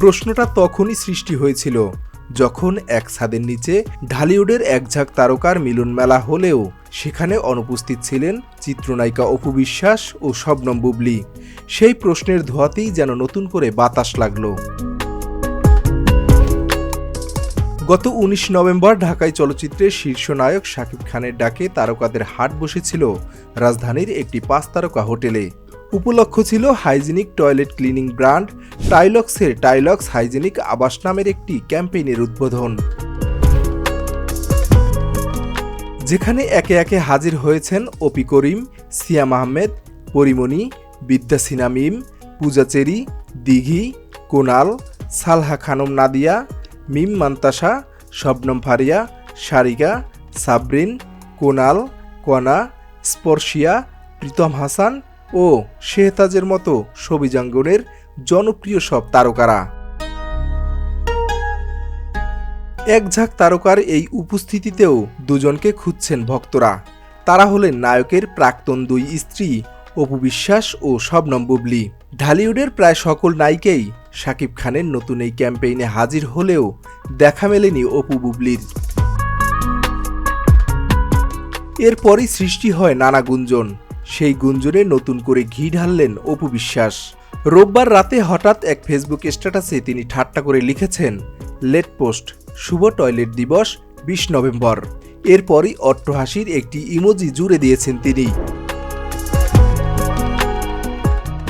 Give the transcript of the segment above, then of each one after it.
প্রশ্নটা তখনই সৃষ্টি হয়েছিল, যখন এক ছাদের নিচে ঢালিউডের একঝাঁক তারকার মিলন মেলা হলেও সেখানে অনুপস্থিত ছিলেন চিত্রনায়িকা অপু বিশ্বাস ও শবনম বুবলি। সেই প্রশ্নের ধোয়াতেই যেন নতুন করে বাতাস লাগল। গত উনিশ নভেম্বর ঢাকায় চলচ্চিত্রের শীর্ষ নায়ক শাকিব খানের ডাকে তারকাদের হাট বসেছিল রাজধানীর একটি পাঁচ তারকা হোটেলে। উপলক্ষ ছিল হাইজিনিক টয়লেট ক্লিনিং ব্র্যান্ড টাইলক্সের টাইলক্স হাইজিনিক আবাস নামের একটি ক্যাম্পেইনের উদ্বোধন। যেখানে একে একে হাজির হয়েছেন অপি করিম, সিয়াম আহমেদ, পরিমণি, বিদ্যা সিনামিম পূজাচেরি দিঘি, কোনাল, সালহা খানম নাদিয়া, মিম মান্তাসা, শবনম ফারিয়া, সারিকা, সাবরিন, কোনাল, কনা, স্পর্শিয়া, প্রীতম হাসান ও শেহতাজের মতো সবিজাঙ্গনের জনপ্রিয় সব তারকারা। এক ঝাঁক তারকার এই উপস্থিতিতেও দুজনকে খুঁজছেন ভক্তরা। তারা হলেন নায়কের প্রাক্তন দুই স্ত্রী, অপু বিশ্বাস ও শবনম বুবলি। ঢালিউডের প্রায় সকল নায়িকেই শাকিব খানের নতুন এই ক্যাম্পেইনে হাজির হলেও দেখা মেলেনি অপু বুবলির। এরপরই সৃষ্টি হয় নানা গুঞ্জন। সেই গুঞ্জনে নতুন করে ঘি ঢাললেন অপু বিশ্বাস। রোববার রাতে হঠাৎ এক ফেসবুক স্ট্যাটাসে তিনি ঠাট্টা করে লিখেছেন, লেট পোস্ট, শুভ টয়লেট দিবস, বিশ নভেম্বর। এরপরই অট্টহাসির একটি ইমোজি জুড়ে দিয়েছেন তিনি।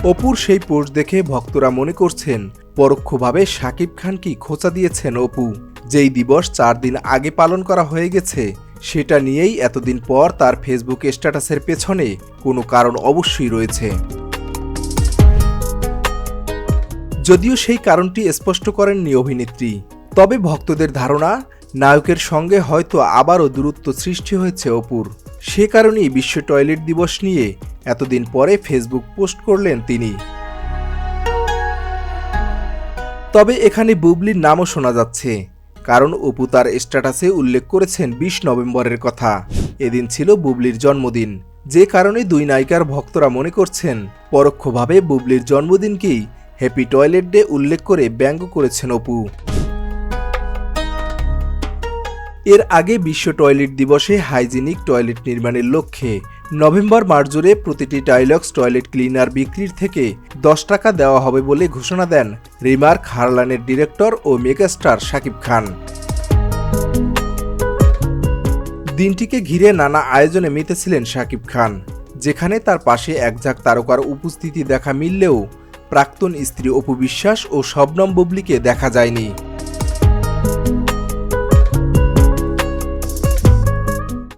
অপুর সেই পোস্ট দেখে ভক্তরা মনে করছেন, পরোক্ষভাবে শাকিব খানকে খোঁচা দিয়েছেন অপু? যেই দিবস চার দিন আগে পালন করা হয়ে গেছে সেটা নিয়েই এতদিন পর তার ফেসবুক স্ট্যাটাসের পেছনে কোনো কারণ অবশ্যই রয়েছে। যদিও সেই কারণটি স্পষ্ট করেননি অভিনেত্রী, তবে ভক্তদের ধারণা নায়কের সঙ্গে হয়তো আবারও দূরত্ব সৃষ্টি হয়েছে অপুর। সে কারণেই বিশ্ব টয়লেট দিবস নিয়ে এতদিন পরে ফেসবুক পোস্ট করলেন তিনি। তবে এখানে বুবলির নামও শোনা যাচ্ছে। কারণ অপু তার স্ট্যাটাসে উল্লেখ করেছেন বিশ নভেম্বরের কথা। এদিন ছিল বুবলির জন্মদিন। যে কারণে দুই নায়িকার ভক্তরা মনে করছেন, পরোক্ষভাবে বুবলির জন্মদিনকেই হ্যাপি টয়লেট ডে উল্লেখ করে ব্যঙ্গ করেছেন অপু। এর আগে বিশ্ব টয়লেট দিবসে হাইজিনিক টয়লেট নির্মাণের লক্ষ্যে নভেম্বর মাস জুড়ে প্রতিটি টাইলক্স টয়লেট ক্লিনার বিক্রির থেকে দশ টাকা দেওয়া হবে বলে ঘোষণা দেন রিমার্ক হারলানের ডিরেক্টর ও মেগাস্টার শাকিব খান। দিনটিকে ঘিরে নানা আয়োজনে মেতেছিলেন শাকিব খান, যেখানে তার পাশে একঝাঁক তারকার উপস্থিতি দেখা মিললেও প্রাক্তন স্ত্রী অপু বিশ্বাস ও শবনম বুবলিকে দেখা যায়নি।